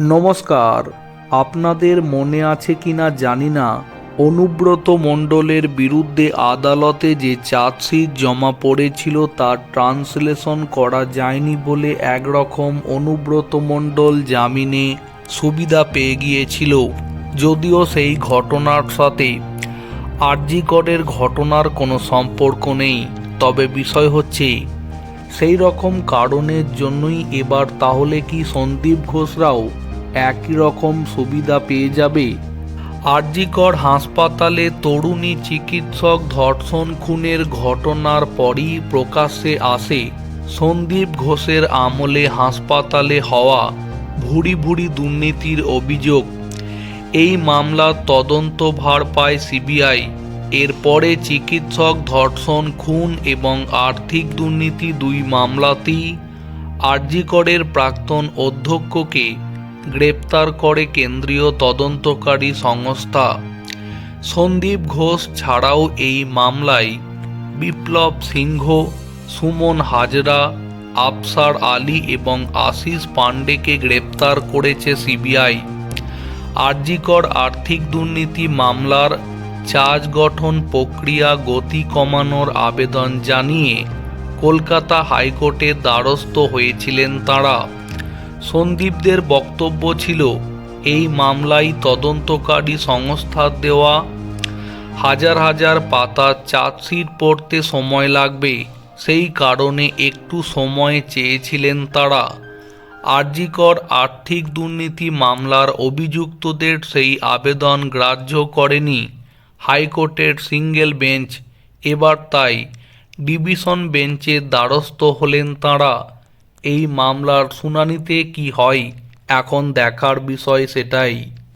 নমস্কার, আপনাদের মনে আছে কিনা জানি না, অনুব্রত মণ্ডলের বিরুদ্ধে আদালতে যে চার্জশিট জমা পড়েছিল তার ট্রান্সলেশন করা যায়নি বলে একরকম অনুব্রত মণ্ডল জামিনে সুবিধা পেয়ে গিয়েছিল। যদিও সেই ঘটনার সাথে আরজিকরের ঘটনার কোনো সম্পর্ক নেই। তবে বিষয় হচ্ছে, সেই রকম কারণের জন্যই এবার তাহলে কি সন্দীপ ঘোষরাও একই রকম সুবিধা পেয়ে যাবে। আরজিকর হাসপাতালে তরুণী চিকিৎসক ধর্ষণ খুনের ঘটনার পরই প্রকাশ্যে আসে সন্দীপ ঘোষের আমলে হাসপাতালে হওয়া ভুরি ভুরি দুর্নীতির অভিযোগ। এই মামলার তদন্ত ভার পায় সিবিআই। এরপরে চিকিৎসক ধর্ষণ, খুন এবং আর্থিক দুর্নীতি দুই মামলাতেই আরজিকরের প্রাক্তন অধ্যক্ষকে গ্রেপ্তার করে কেন্দ্রীয় তদন্তকারী সংস্থা। সন্দীপ ঘোষ ছাড়াও এই মামলায় বিপ্লব সিংহ, সুমন হাজরা, আফসার আলী এবং আশিস পাণ্ডেকে গ্রেপ্তার করেছে সিবিআই। আরজিকর আর্থিক দুর্নীতি মামলার চার্জ গঠন প্রক্রিয়া গতি কমানোর আবেদন জানিয়ে কলকাতা হাইকোর্টের দ্বারস্থ হয়েছিলেন তাঁরা। সন্দীপদের বক্তব্য ছিল, এই মামলায় তদন্তকারী সংস্থার দেওয়া, হাজার হাজার পাতা চার্জশিট পড়তে সময় লাগবে। সেই কারণে একটু সময় চেয়েছিলেন তারা। আরজিকর আর্থিক দুর্নীতি মামলার অভিযুক্তদের সেই আবেদন গ্রাহ্য করেনি। হাইকোর্টের সিঙ্গেল বেঞ্চ। এবার তাই ডিভিশন বেঞ্চের দ্বারস্থ হলেন তাঁরা। এই মামলার শুনানিতে কি হয়? এখন দেখার বিষয় সেটাই।